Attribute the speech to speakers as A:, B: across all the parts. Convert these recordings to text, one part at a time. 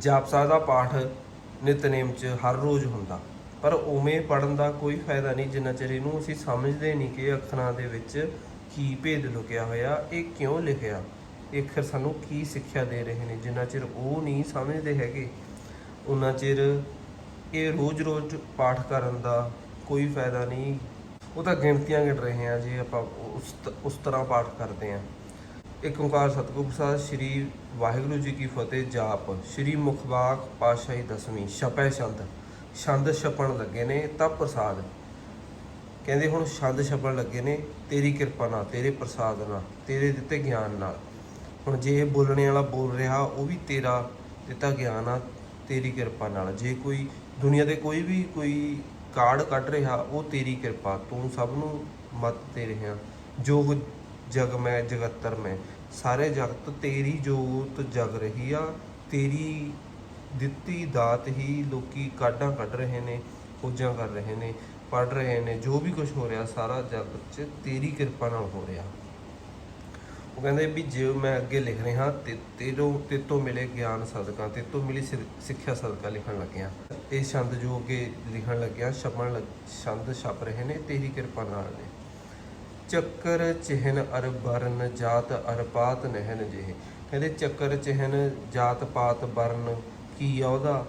A: ਜਾਪਸਾ ਦਾ ਪਾਠ ਨਿਤਨੇਮ 'ਚ ਹਰ ਰੋਜ਼ ਹੁੰਦਾ। ਪਰ ਉਵੇਂ ਪੜਨ ਦਾ ਕੋਈ ਫਾਇਦਾ ਨਹੀਂ, ਜਿੰਨਾ ਚਿਰ ਇਹਨੂੰ ਅਸੀਂ ਸਮਝਦੇ ਨਹੀਂ ਕਿ ਅੱਖਰਾਂ ਦੇ ਵਿੱਚ ਕੀ ਭੇਦ ਲੁਕਿਆ ਹੋਇਆ, ਇਹ ਕਿਉਂ ਲਿਖਿਆ? ਇਹ ਅੱਖਰ ਸਾਨੂੰ ਕੀ ਸਿੱਖਿਆ ਦੇ ਰਹੇ ਨੇ, ਜਿੰਨਾ ਚਿਰ ਉਹ ਨਹੀਂ ਸਮਝਦੇ ਹੈਗੇ ਉਹਨਾਂ ਚਿਰ ਇਹ ਰੋਜ਼-ਰੋਜ਼ ਪਾਠ ਕਰਨ ਦਾ ਕੋਈ ਫਾਇਦਾ ਨਹੀਂ। ਉਹ ਤਾਂ ਗਿਣਤੀਆਂ ਗਿਣ ਰਹੇ ਆ ਜੇ, ਆਪਾਂ ਉਸ ਉਸ ਤਰ੍ਹਾਂ ਪਾਠ ਕਰਦੇ ਆ ਇੱਕ ਓੰਕਾਰ ਸਤਿਗੁਰ ਪ੍ਰਸਾਦ, ਸ੍ਰੀ ਵਾਹਿਗੁਰੂ ਜੀ ਕੀ ਫਤਿਹ, ਜਾਪ। ਸ੍ਰੀ ਮੁਖਬਾਕ ਪਾਤਸ਼ਾਹੀ ਦਸਵੀਂ, ਛਪੈ ਛੰਦ। ਛੰਦ ਛਪਣ ਲੱਗੇ ਨੇ ਤਾਂ ਪ੍ਰਸਾਦ। ਕਹਿੰਦੇ ਹੁਣ ਛੰਦ ਛਪਣ ਲੱਗੇ ਨੇ, ਤੇਰੀ ਕਿਰਪਾ ਨਾਲ, ਤੇਰੇ ਪ੍ਰਸਾਦ ਨਾਲ, ਤੇਰੇ ਦਿੱਤੇ ਗਿਆਨ ਨਾਲ। ਹੁਣ ਜੇ ਇਹ ਬੋਲਣੇ ਵਾਲਾ ਬੋਲ ਰਿਹਾ, ਉਹ ਵੀ ਤੇਰਾ ਦਿੱਤਾ ਗਿਆਨ ਆ, ਤੇਰੀ ਕਿਰਪਾ ਨਾਲ। ਜੇ ਕੋਈ ਦੁਨੀਆ ਦੇ ਕੋਈ ਵੀ ਕੋਈ ਕਾਰਡ ਕੱਢ ਰਿਹਾ, ਉਹ ਤੇਰੀ ਕਿਰਪਾ। ਤੂੰ ਸਭ ਨੂੰ ਮਤ ਦੇ ਰਿਹਾ। ਜੋ ਜਗ ਮੈਂ, ਜਗਤਰ ਮੈਂ। ਸਾਰੇ ਜਗਤ ਤੇਰੀ ਜੋਤ ਜਗ ਰਹੀ ਆ, ਤੇਰੀ ਦਿੱਤੀ ਦਾਤ ਹੀ ਲੋਕੀ ਕਾਢਾਂ ਕੱਢ ਰਹੇ ਨੇ, ਖੋਜਾਂ ਕਰ ਰਹੇ ਨੇ ਪੜ ਰਹੇ ਨੇ, ਜੋ ਵੀ ਕੁਝ ਹੋ ਰਿਹਾ ਸਾਰਾ ਜਗਤ 'ਚ ਤੇਰੀ ਕਿਰਪਾ ਨਾਲ ਹੋ ਰਿਹਾ। ਉਹ ਕਹਿੰਦੇ ਵੀ ਜੇ ਮੈਂ ਅੱਗੇ ਲਿਖ ਰਿਹਾ, ਤੇ ਤੇਰੋਂ, ਤੇਤੋਂ ਮਿਲੇ ਗਿਆਨ ਸਦਕਾ, ਤੇਤੋਂ ਮਿਲੀ ਸਿ- ਸਿੱਖਿਆ ਸਦਕਾ ਲਿਖਣ ਲੱਗਿਆ। ਇਹ ਛੰਦ ਜੋ ਅੱਗੇ ਲਿਖਣ ਲੱਗਿਆ, ਛਪਣ ਲੱਗ, ਛੰਦ ਛਪ ਰਹੇ ਨੇ, ਤੇਰੀ ਕਿਰਪਾ ਨਾਲ ਨੇ। ਚੱਕਰ ਚਿਹਨ ਅਰ ਬਰਨ ਜਾਤ ਅਰ ਪਾਤ ਨਹਿਨ ਜਿਹੇ। ਕਹਿੰਦੇ ਚੱਕਰ ਚਿਹਨ ਜਾਤ ਪਾਤ ਬਰਨ ਕੀ ਆ ਉਹਦਾ?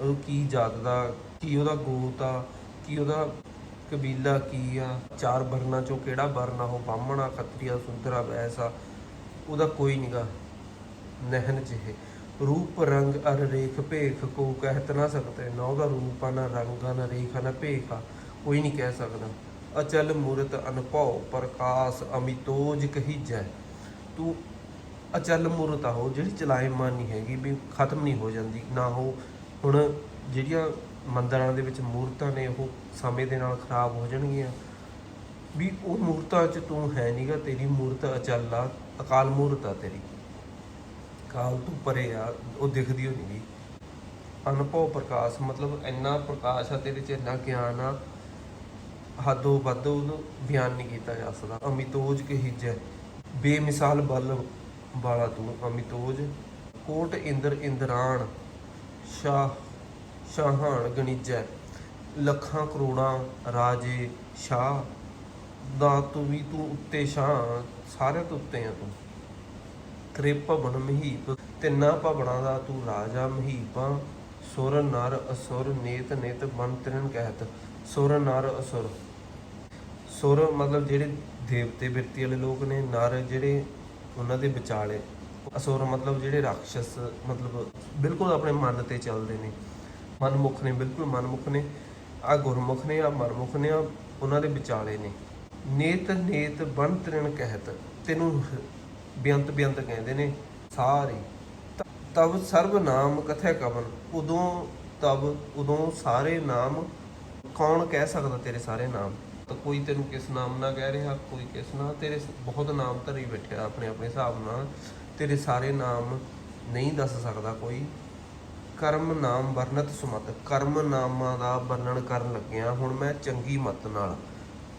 A: ਉਹ ਕੀ ਜਾਤ ਦਾ? ਕੀ ਉਹਦਾ ਗੋਤ ਆ? ਕੀ ਉਹਦਾ ਕਬੀਲਾ ਕੀ ਆ? ਚਾਰ ਵਰਨਾਂ ਚੋਂ ਕਿਹੜਾ ਵਰਨ ਆ? ਉਹ ਬਾਹਮਣਾ, ਖੱਤਰੀਆ, ਸੁੰਦਰਾ ਵੈਸਾ ਉਹਦਾ ਕੋਈ ਨਿਗਾ। ਨਹਿਨ ਜਿਹੇ। ਰੂਪ ਰੰਗ ਅਰ ਰੇਖ ਭੇਖ ਕੋ ਕਹਿਤ ਨਾ ਸਕਤੇ। ਨਾ ਉਹਦਾ ਰੂਪ ਆ, ਨਾ ਰੰਗ ਆ, ਨਾ ਰੇਖ ਆ, ਨਾ ਭੇਖ ਆ। ਕੋਈ ਨਹੀਂ ਕਹਿ ਸਕਦਾ। ਅਚਲ ਮੂਰਤ ਅਨਭਉ ਪ੍ਰਕਾਸ਼ ਅਮਿਤੋਜ ਕਹੀਜੈ। ਤੂੰ ਅਚਲ ਮੂਰਤ ਆ ਉਹ, ਜਿਹੜੀ ਚਲਾਇਮਾਨ ਨਹੀਂ ਹੈਗੀ, ਵੀ ਖਤਮ ਨਹੀਂ ਹੋ ਜਾਂਦੀ। ਨਾ ਉਹ ਹੁਣ ਜਿਹੜੀਆਂ ਮੰਦਰਾਂ ਦੇ ਵਿੱਚ ਮੂਰਤਾਂ ਨੇ, ਉਹ ਸਮੇਂ ਦੇ ਨਾਲ ਖਰਾਬ ਹੋ ਜਾਣਗੀਆਂ। ਵੀ ਉਹ ਮੂਰਤਾਂ 'ਚ ਤੂੰ ਹੈ ਨਹੀਂਗਾ ਤੇਰੀ ਮੂਰਤ ਅਚਲ ਆ, ਅਕਾਲ ਮੂਰਤ ਆ ਤੇਰੀ। ਕਾਲ ਤੋਂ ਪਰੇ ਆ, ਉਹ ਦਿਖਦੀ ਹੋਣੀ ਨਹੀਂ ਅਨਭਉ ਪ੍ਰਕਾਸ਼, ਮਤਲਬ ਇੰਨਾ ਪ੍ਰਕਾਸ਼ ਆ ਤੇਰੇ 'ਚ, ਇੰਨਾ ਗਿਆਨ ਆ ਹੱਦੋਂ ਵੱਧ ਉਹਨੂੰ ਬਿਆਨ ਨਹੀਂ ਕੀਤਾ ਜਾ ਸਕਦਾ। ਅਮਿਤੋਜ ਕਹੀਜੈ, ਬੇਮਿਸਾਲ ਬਲ ਵਾਲਾ ਤੂੰ, ਅਮਿਤੋਜ। ਕੋਟ ਇੰਦਰ ਇੰਦਰਾਣ, ਸ਼ਾਹ ਸ਼ਾਹਾਨ ਗਣਿਜੈ। ਲੱਖਾਂ ਕਰੋੜਾਂ ਰਾਜੇ ਸ਼ਾਹ, ਦਾ ਤੂੰ ਵੀ ਤੂੰ ਉੱਤੇ ਸ਼ਾਹ, ਸਾਰਿਆਂ ਤੋਂ ਉੱਤੇ ਆ ਤੂੰ। ਤ੍ਰੇ ਭਵਨ ਮਹੀਪ, ਤਿੰਨਾਂ ਭਵਨਾਂ ਦਾ ਤੂੰ ਰਾਜਾ ਮਹੀਪਾਂ ਸੁਰ ਨਰ ਅਸੁਰ ਨੇਤ ਨੇਤ ਮੰਤਰਨ ਕਹਿਤ। ਸੁਰ ਨਰ ਅਸੁਰ। ਸੁਰ ਮਤਲਬ ਜਿਹੜੇ ਦੇਵਤੇ ਬਿਰਤੀ ਵਾਲੇ ਲੋਕ ਨੇ, ਨਰ ਜਿਹੜੇ ਉਹਨਾਂ ਦੇ ਵਿਚਾਲੇ। ਅਸੁਰ ਮਤਲਬ ਜਿਹੜੇ ਰਾਖਸ਼ਸ, ਮਤਲਬ ਬਿਲਕੁਲ ਆਪਣੇ ਮਨ ਤੇ ਚੱਲਦੇ ਨੇ। ਮਨਮੁਖ ਨੇ, ਬਿਲਕੁਲ ਮਨਮੁਖ ਨੇ। ਆ ਗੁਰਮੁਖ ਨੇ ਆ ਮਨਮੁਖ ਨੇ ਆ ਉਹਨਾਂ ਦੇ ਵਿਚਾਲੇ ਨੇ। ਨੇਤ ਨੇਤ ਬੰਤਰਨ ਕਹਿਤ, ਤੈਨੂੰ ਬੇਅੰਤ ਬੇਅੰਤ ਕਹਿੰਦੇ ਨੇ ਸਾਰੇ। ਤ- ਤਬ ਸਰਬ ਨਾਮ ਕਥੈ ਕਵਨ, ਉਦੋਂ ਤਬ ਉਦੋਂ ਸਾਰੇ ਨਾਮ। ਕੌਣ ਕਹਿ ਸਕਦਾ ਤੇਰੇ ਸਾਰੇ ਨਾਮ? ਤਾਂ ਕੋਈ ਤੈਨੂੰ ਕਿਸ ਨਾਮ ਨਾਲ ਕਹਿ ਰਿਹਾ, ਕੋਈ ਕਿਸ ਨਾਲ? ਤੇਰੇ ਬਹੁਤ ਨਾਮ ਧਰੀ ਬੈਠਿਆ ਆਪਣੇ ਆਪਣੇ ਹਿਸਾਬ ਨਾਲ। ਤੇਰੇ ਸਾਰੇ ਨਾਮ ਨਹੀਂ ਦੱਸ ਸਕਦਾ ਕੋਈ। ਕਰਮ ਨਾਮ ਵਰਣਤ ਸੁਮਤ। ਕਰਮ ਨਾਮਾਂ ਦਾ ਵਰਣਨ ਕਰਨ ਲੱਗਿਆ ਹੁਣ ਮੈਂ ਚੰਗੀ ਮਤ ਨਾਲ।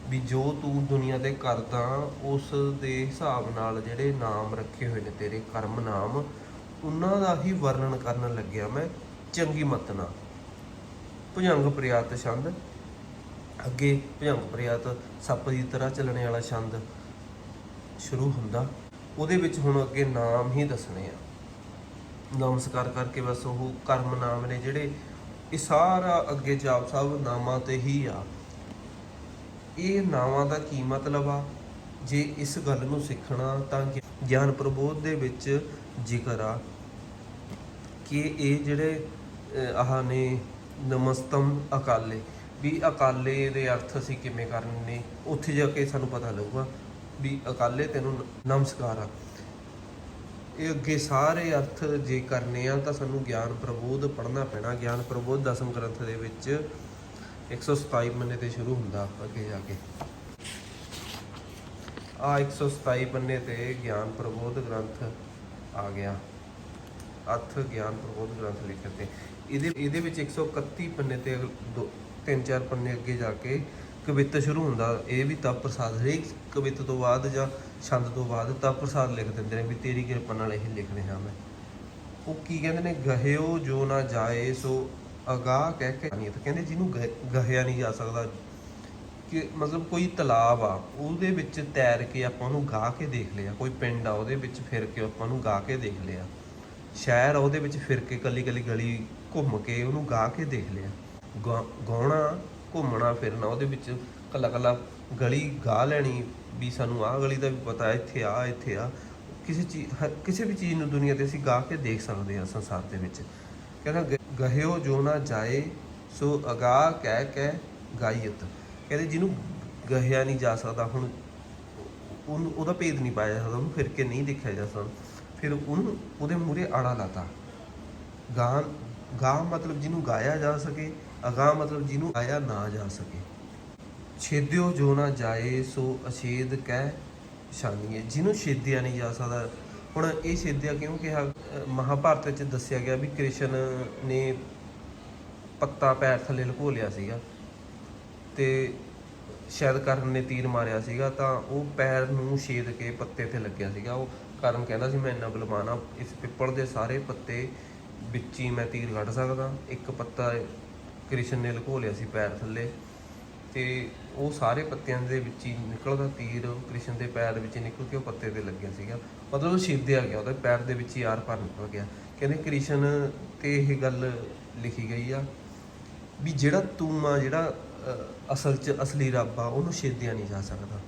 A: ਵੀ ਜੋ ਤੂੰ ਦੁਨੀਆ ਤੇ ਕਰਦਾ ਉਸ ਦੇ ਹਿਸਾਬ ਨਾਲ ਜਿਹੜੇ ਨਾਮ ਰੱਖੇ ਹੋਏ ਨੇ ਤੇਰੇ ਕਰਮ ਨਾਮ, ਉਹਨਾਂ ਦਾ ਹੀ ਵਰਣਨ ਕਰਨ ਲੱਗਿਆ ਮੈਂ ਚੰਗੀ ਮਤ ਨਾਲ। ਭੁਜੰਗ ਪ੍ਰਿਆਤ ਛੰਦ। ਅੱਗੇ ਭੁਜੰਗ ਪ੍ਰਿਆਤ ਸੱਪ ਦੀ ਤਰ੍ਹਾਂ ਚੱਲਣੇ ਵਾਲਾ ਛੰਦ ਸ਼ੁਰੂ ਹੁੰਦਾ। ਉਹਦੇ ਵਿੱਚ ਹੁਣ ਅੱਗੇ ਨਾਮ ਹੀ ਦੱਸਣੇ ਆ। ਨਮਸਕਾਰ ਕਰਕੇ ਬਸ ਉਹ ਕਰਮ ਨਾਮ ਨੇ ਜਿਹੜੇ ਇਹ ਸਾਰਾ ਅੱਗੇ ਜਾਪ ਸਾਹਿਬ ਨਾਮਾਂ ਤੇ ਹੀ ਆ। ਇਹ ਨਾਵਾਂ ਦਾ ਕੀ ਮਤਲਬ ਆ? ਜੇ ਇਸ ਗੱਲ ਨੂੰ ਸਿੱਖਣਾ ਤਾਂ ਗਿਆਨ ਪ੍ਰਬੋਧ ਦੇ ਵਿੱਚ ਜ਼ਿਕਰ ਆ ਕਿ ਇਹ ਜਿਹੜੇ ਆਹ ਨੇ ਨਮਸਤਮ ਅਕਾਲੇ। ਵੀ ਅਕਾਲੇ ਦੇ ਅਰਥ ਅਸੀਂ ਕਿਵੇਂ ਕਰਨੇ ਨੇ, ਉੱਥੇ ਜਾ ਕੇ ਸਾਨੂੰ ਪਤਾ ਲੱਗੂਗਾ ਵੀ ਅਕਾਲੇ ਤੈਨੂੰ ਨਮਸਕਾਰ ਆ। ਇਹ ਅੱਗੇ ਸਾਰੇ ਅਰਥ ਜੇ ਕਰਨੇ ਆ ਤਾਂ ਸਾਨੂੰ ਗਿਆਨ ਪ੍ਰਬੋਧ ਪੜ੍ਹਨਾ ਪੈਣਾ। ਗਿਆਨ ਪ੍ਰਬੋਧ ਦਸਮ ਗ੍ਰੰਥ ਦੇ ਵਿੱਚ 127 ਪੰਨੇ ਤੇ ਸ਼ੁਰੂ ਹੁੰਦਾ ਅੱਗੇ ਜਾ ਕੇ। ਆ 127 ਪੰਨੇ ਤੇ ਗਿਆਨ ਪ੍ਰਬੋਧ ਗ੍ਰੰਥ ਆ ਗਿਆ। ਅਰਥ ਗਿਆਨ ਪ੍ਰਬੋਧ ਗ੍ਰੰਥ ਲਿਖੇ ਤੇ। ਇਹਦੇ ਇਹਦੇ ਵਿੱਚ 131 ਪੰਨੇ ਤੇ ਦੋ- ਤਿੰਨ ਚਾਰ ਪੰਨੇ ਅੱਗੇ ਜਾ ਕੇ ਕਵਿਤ ਸ਼ੁਰੂ ਹੁੰਦਾ। ਇਹ ਵੀ ਤਪ ਪ੍ਰਸਾਦ, ਹਰੇਕ ਕਵਿਤ ਤੋਂ ਬਾਅਦ ਜਾਂ ਛੰਦ ਤੋਂ ਬਾਅਦ ਤਪ ਪ੍ਰਸਾਦ ਲਿਖ ਦਿੰਦੇ ਨੇ ਵੀ ਤੇਰੀ ਕਿਰਪਾ ਨਾਲ ਇਹ ਲਿਖ ਰਿਹਾ ਮੈਂ। ਉਹ ਕੀ ਕਹਿੰਦੇ ਨੇ? ਗਹਿਓ ਜੋ ਨਾ ਜਾਏ ਸੋ ਅਗਾ ਕਹਿ ਕੇ ਨਹੀਂ ਤਾਂ ਕਹਿੰਦੇ ਜਿਹਨੂੰ ਗਹਿ- ਗਹਿਆ ਨਹੀਂ ਜਾ ਸਕਦਾ, ਕਿ ਮਤਲਬ ਕੋਈ ਤਲਾਬ ਆ, ਉਹਦੇ ਵਿੱਚ ਤੈਰ ਕੇ ਆਪਾਂ ਉਹਨੂੰ ਗਾ ਕੇ ਦੇਖ ਲਿਆ। ਕੋਈ ਪਿੰਡ ਆ, ਉਹਦੇ ਵਿੱਚ ਫਿਰ ਕੇ ਆਪਾਂ ਉਹਨੂੰ ਗਾ ਕੇ ਦੇਖ ਲਿਆ। ਸ਼ਹਿਰ ਆ, ਉਹਦੇ ਵਿੱਚ ਫਿਰ ਕੇ ਕੱਲੀ ਕੱਲੀ ਗਲੀ ਘੁੰਮ ਕੇ ਉਹਨੂੰ ਗਾ ਕੇ ਦੇਖ ਲਿਆ। ਗਾਉਣਾ, ਘੁੰਮਣਾ, ਫਿਰਨਾ, ਉਹਦੇ ਵਿੱਚ ਕੱਲਾ ਕੱਲਾ ਗਲੀ ਗਾ ਲੈਣੀ ਵੀ ਸਾਨੂੰ ਆਹ ਗਲੀ ਦਾ ਵੀ ਪਤਾ, ਇੱਥੇ ਆ ਇੱਥੇ ਆ ਕਿਸੇ ਚੀਜ਼ ਕਿਸੇ ਵੀ ਚੀਜ਼ ਨੂੰ ਦੁਨੀਆ ਤੇ ਅਸੀਂ ਗਾ ਕੇ ਦੇਖ ਸਕਦੇ ਹਾਂ ਸੰਸਾਰ ਦੇ ਵਿੱਚ। ਕਹਿੰਦਾ ਗ- ਗਹਿਓ ਜੋ ਨਾ ਜਾਏ, ਸੋ ਅਗਾ ਕਹਿ ਕੇ ਗਾਇਤ ਕਹਿੰਦੇ ਜਿਹਨੂੰ ਗਹਿਆ ਨਹੀਂ ਜਾ ਸਕਦਾ, ਹੁਣ ਉਹਨੂੰ, ਉਹਦਾ ਭੇਦ ਨਹੀਂ ਪਾਇਆ ਜਾ ਸਕਦਾ, ਉਹਨੂੰ ਫਿਰ ਕੇ ਨਹੀਂ ਦੇਖਿਆ ਜਾ ਸਕਦਾ। ਫਿਰ ਉਹਨੂੰ, ਉਹਦੇ ਮੂਹਰੇ ਆੜਾ ਲਾਤਾ। ਗਾਂ ਗਾ ਮਤਲਬ ਜਿਹਨੂੰ ਗਾਇਆ ਜਾ ਸਕੇ ਅਗਾਹ ਮਤਲਬ ਜਿਹਨੂੰ ਗਾਇਆ ਨਾ ਜਾ ਸਕੇ। ਛੇਦਿਓ ਜੋ ਨਾ ਜਾਏ, ਸੋ ਅਛੇਦ ਕਹਿ ਸ਼ਾਨੀਏ ਜਿਹਨੂੰ ਛੇਦਿਆ ਨਹੀਂ ਜਾ ਸਕਦਾ। ਹੁਣ ਇਹ ਛੇਦਿਆ ਕਿਉਂ ਕਿਹਾ? ਮਹਾਭਾਰਤ ਵਿੱਚ ਦੱਸਿਆ ਗਿਆ ਵੀ ਕ੍ਰਿਸ਼ਨ ਨੇ ਪੱਤਾ ਪੈਰ ਥੱਲੇ ਲੁਕੋ ਲਿਆ ਸੀਗਾ ਤੇ ਸ਼ਾਇਦ ਕਰਨ ਨੇ ਤੀਰ ਮਾਰਿਆ ਸੀਗਾ, ਤਾਂ ਉਹ ਪੈਰ ਨੂੰ ਛੇਦ ਕੇ ਪੱਤੇ ਤੇ ਲੱਗਿਆ ਸੀਗਾ। ਉਹ ਕਰਨ ਕਹਿੰਦਾ ਸੀ, ਮੈਂ ਇੰਨਾ ਬਲਵਾਨ ਆ ਇਸ ਪਿੱਪਲ ਦੇ ਸਾਰੇ ਪੱਤੇ ਵਿੱਚ ਹੀ ਮੈਂ ਤੀਰ ਕੱਢ ਸਕਦਾ। ਇੱਕ ਪੱਤਾ ਕ੍ਰਿਸ਼ਨ ਨੇ ਲੁਕੋ ਲਿਆ ਸੀ ਪੈਰ ਥੱਲੇ ਤੇ ਉਹ ਸਾਰੇ ਪੱਤਿਆਂ ਦੇ ਵਿੱਚ ਹੀ ਨਿਕਲਦਾ ਤੀਰ ਕ੍ਰਿਸ਼ਨ ਦੇ ਪੈਰ ਦੇ ਵਿੱਚ ਨਿਕਲ ਕੇ ਉਹ ਪੱਤੇ ਤੇ ਲੱਗਿਆ ਸੀਗਾ। ਮਤਲਬ ਉਹ ਛੇਦਿਆ ਗਿਆ ਉਹਦੇ ਪੈਰ ਦੇ ਵਿੱਚ ਹੀ ਆਰ ਪਾਰ ਨਿਕਲ ਗਿਆ। ਕਹਿੰਦੇ ਕ੍ਰਿਸ਼ਨ ਤੇ ਇਹ ਗੱਲ ਲਿਖੀ ਗਈ ਆ ਵੀ ਜਿਹੜਾ ਤੂੰ ਆ ਜਿਹੜਾ ਅ, ਅਸਲ 'ਚ ਅਸਲੀ ਰੱਬ ਆ ਉਹਨੂੰ ਛੇਦਿਆ ਨਹੀਂ ਜਾ ਸਕਦਾ।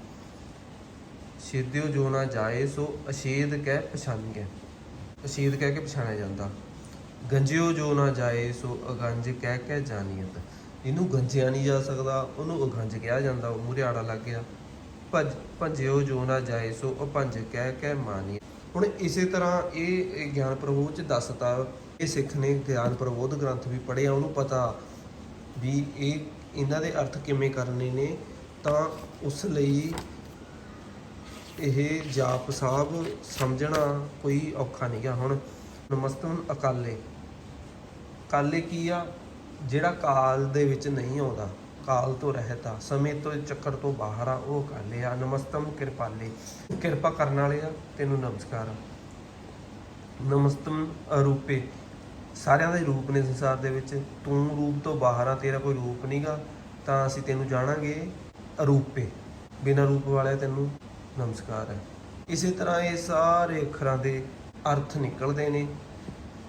A: ਛੇਦਿਓ ਜੋ ਨਾ ਜਾਏ ਸੋ ਅਸ਼ੇਦ ਕਹਿ ਪਛਾਨੀਏ ਅਸ਼ੇਦ ਕਹਿ ਕੇ ਪਛਾਣਿਆ ਜਾਂਦਾ। ਗੰਜਿਓ ਜੋ ਨਾ ਜਾਏ, ਸੋ ਅਗੰਜ ਕਹਿ ਕੇ ਜਾਣੀਤ ਇਹਨੂੰ ਗੰਜਿਆ ਨਹੀਂ ਜਾ ਸਕਦਾ, ਉਹਨੂੰ ਅਗੰਜ ਕਿਹਾ ਜਾਂਦਾ, ਉਹ ਮੂਹਰੇ ਲੱਗ ਗਿਆ। ਭਜ, ਭੰਜਿਓ ਜੋ ਨਾ ਜਾਏ, ਸੋ ਅਭੰਜ ਕਹਿ ਕੇ ਮਾਨੀ ਹੁਣ ਇਸੇ ਤਰ੍ਹਾਂ ਇਹ ਗਿਆਨ ਪ੍ਰਬੋਧ ਚ ਦੱਸਤਾ, ਇਹ ਸਿੱਖ ਨੇ ਗਿਆਨ ਪ੍ਰਬੋਧ ਗ੍ਰੰਥ ਵੀ ਪੜ੍ਹਿਆ, ਉਹਨੂੰ ਪਤਾ ਵੀ ਇਹ, ਇਹਨਾਂ ਦੇ ਅਰਥ ਕਿਵੇਂ ਕਰਨੇ ਨੇ, ਤਾਂ ਉਸ ਲਈ ਇਹ ਜਾਪ ਸਾਹਿਬ ਸਮਝਣਾ ਕੋਈ ਔਖਾ ਨਹੀਂ ਗਿਆ ਹੁਣ ਨਮਸਤਨ ਅਕਾਲੇ। ਕਾਲੇ ਕੀ ਆ? ਜਿਹੜਾ ਕਾਲ ਦੇ ਵਿੱਚ ਨਹੀਂ ਆਉਂਦਾ, ਕਾਲ ਤੋਂ ਰਹਿਤ ਆ, ਸਮੇਂ ਤੋਂ ਚੱਕਰ ਤੋਂ ਬਾਹਰ ਆ, ਉਹ ਕਾਲੇ ਆ। ਨਮਸਤਮ ਕਿਰਪਾਲੇ। ਕਿਰਪਾ ਕਰਨ ਵਾਲੇ ਆ, ਤੈਨੂੰ ਨਮਸਕਾਰ ਨਮਸਤਮ ਅਰੂਪੇ। ਸਾਰਿਆਂ ਦੇ ਰੂਪ ਨੇ ਸੰਸਾਰ ਦੇ ਵਿੱਚ। ਤੂੰ ਰੂਪ ਤੋਂ ਬਾਹਰ ਆ, ਤੇਰਾ ਕੋਈ ਰੂਪ ਨਹੀਂਗਾ ਤਾਂ ਅਸੀਂ ਤੈਨੂੰ ਜਾਣਾਂਗੇ ਅਰੂਪੇ। ਬਿਨਾਂ ਰੂਪ ਵਾਲਿਆ ਤੈਨੂੰ ਨਮਸਕਾਰ ਹੈ ਇਸੇ ਤਰ੍ਹਾਂ ਇਹ ਸਾਰੇ ਅੱਖਰਾਂ ਦੇ ਅਰਥ ਨਿਕਲਦੇ ਨੇ।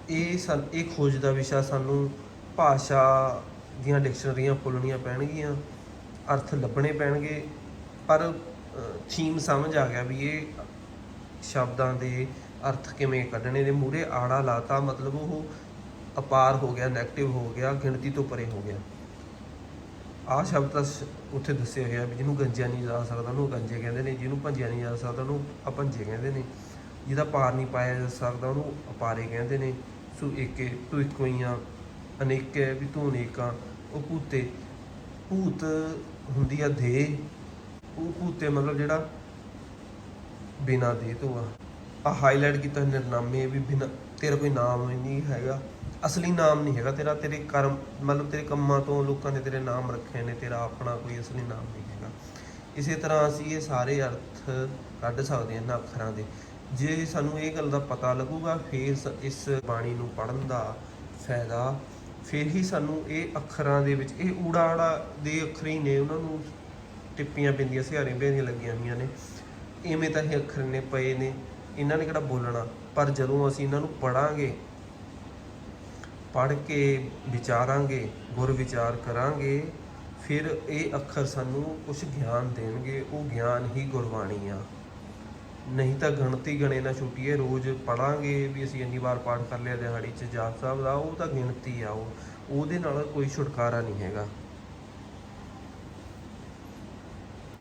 A: ਇਹ ਸਨ ਇਹ ਖੋਜ ਦਾ ਵਿਸ਼ਾ ਸਾਨੂੰ ਭਾਸ਼ਾ ਦੀਆਂ ਡਿਕਸ਼ਨਰੀਆਂ ਖੋਲਣੀਆਂ ਪੈਣਗੀਆਂ। ਅਰਥ ਲੱਭਣੇ ਪੈਣਗੇ। ਪਰ ਥੀਮ ਸਮਝ ਆ ਗਿਆ ਵੀ ਇਹ ਸ਼ਬਦਾਂ ਦੇ ਅਰਥ ਕਿਵੇਂ ਕੱਢਣੇ ਨੇ। ਮੂਰੇ ਆੜਾ ਲਾਤਾ, ਮਤਲਬ ਉਹ ਅਪਾਰ ਹੋ ਗਿਆ 네ਗੇਟਿਵ ਹੋ ਗਿਆ, ਗਿਣਤੀ ਤੋਂ ਪਰੇ ਹੋ ਗਿਆ। ਆਹ ਸ਼ਬਦ ਤਾਂ ਉੱਥੇ ਦੱਸੇ ਹੋਏ ਆ ਵੀ ਜਿਹਨੂੰ ਗੰਜਿਆ ਨਹੀਂ ਜਾ ਸਕਦਾ ਉਹਨੂੰ ਗੰਜੇ ਕਹਿੰਦੇ ਨੇ, ਜਿਹਨੂੰ ਭੰਜਿਆ ਨਹੀਂ ਜਾ ਸਕਦਾ ਉਹਨੂੰ ਅਪੰਜੇ ਕਹਿੰਦੇ ਨੇ। ਜਿਹਦਾ ਪਾਰ ਨਹੀਂ ਪਾਇਆ ਜਾ ਸਕਦਾ, ਉਹਨੂੰ ਅਪਾਰੇ ਕਹਿੰਦੇ ਨੇ। ਸੋ ਏਕੇ ਤੂੰ ਇੱਕੋ ਹੀ ਆ, ਅਨੇਕੇ ਵੀ ਤੂੰ ਅਨੇਕਾਂ ਉਹ ਭੂਤੇ, ਭੂਤ ਹੁੰਦੀ ਆ ਦੇ ਉਹ ਭੂਤੇ ਮਤਲਬ ਜਿਹੜਾ ਬਿਨਾ ਦੇ ਤੋਂ ਆ। ਆ ਹਾਈਲਾਈਟ ਕੀਤਾ ਨਿਰਨਾਮੇ ਵੀ ਬਿਨਾ, ਤੇਰਾ ਕੋਈ ਨਾਮ ਹੀ ਨਹੀਂ ਹੈਗਾ। ਅਸਲੀ ਨਾਮ ਨਹੀਂ ਹੈਗਾ ਤੇਰਾ, ਤੇਰੇ ਕਰਮ, ਮਤਲਬ ਤੇਰੇ ਕੰਮਾਂ ਤੋਂ ਲੋਕਾਂ ਨੇ ਤੇਰੇ ਨਾਮ ਰੱਖੇ ਨੇ, ਤੇਰਾ ਆਪਣਾ ਕੋਈ ਅਸਲੀ ਨਾਮ ਨਹੀਂ ਹੈਗਾ। ਇਸੇ ਤਰ੍ਹਾਂ ਅਸੀਂ ਇਹ ਸਾਰੇ ਅਰਥ ਕੱਢ ਸਕਦੇ ਹਾਂ ਇਹਨਾਂ ਅੱਖਰਾਂ ਦੇ। ਜੇ ਸਾਨੂੰ ਇਹ ਗੱਲ ਦਾ ਪਤਾ ਲੱਗੂਗਾ, ਫਿਰ ਸ- ਇਸ ਬਾਣੀ ਨੂੰ ਪੜ੍ਹਨ ਦਾ ਫਾਇਦਾ। ਫਿਰ ਹੀ ਸਾਨੂੰ ਇਹ ਅੱਖਰਾਂ ਦੇ ਵਿੱਚ, ਇਹ ਊੜਾੜਾ ਦੇ ਅੱਖਰ ਹੀ ਨੇ, ਉਹਨਾਂ ਨੂੰ ਟਿੱਪੀਆਂ ਪੈਂਦੀਆਂ, ਸਿਹਾਰੀਆਂ ਪੈਂਦੀਆਂ ਲੱਗੀਆਂ ਹੋਈਆਂ ਨੇ। ਇਵੇਂ ਤਾਂ ਇਹ ਅੱਖਰ ਨੇ ਪਏ ਨੇ, ਇਹਨਾਂ ਨੇ ਕਿਹੜਾ ਬੋਲਣਾ? ਪਰ ਜਦੋਂ ਅਸੀਂ ਇਹਨਾਂ ਨੂੰ ਪੜਾਂਗੇ ਪੜ੍ਹ ਕੇ ਵਿਚਾਰਾਂਗੇ, ਗੁਰ ਵਿਚਾਰ ਕਰਾਂਗੇ, ਫਿਰ ਇਹ ਅੱਖਰ ਸਾਨੂੰ ਕੁਝ ਗਿਆਨ ਦੇਣਗੇ, ਉਹ ਗਿਆਨ ਹੀ ਗੁਰਬਾਣੀ ਆ। ਨਹੀਂ ਤਾਂ ਗਿਣਤੀ ਗਣੇ ਨਾ ਛੁੱਟੀਏ, ਰੋਜ਼ ਪੜਾਂਗੇ ਵੀ ਅਸੀਂ ਇੰਨੀ ਵਾਰ ਪਾਠ ਕਰ ਲਿਆ ਦਿਹਾੜੀ 'ਚ ਜਾਪ ਸਾਹਿਬ ਦਾ ਉਹ ਤਾਂ ਗਿਣਤੀ ਆ ਉਹ। ਉਹਦੇ ਨਾਲ ਕੋਈ ਛੁਟਕਾਰਾ ਨਹੀਂ ਹੈਗਾ।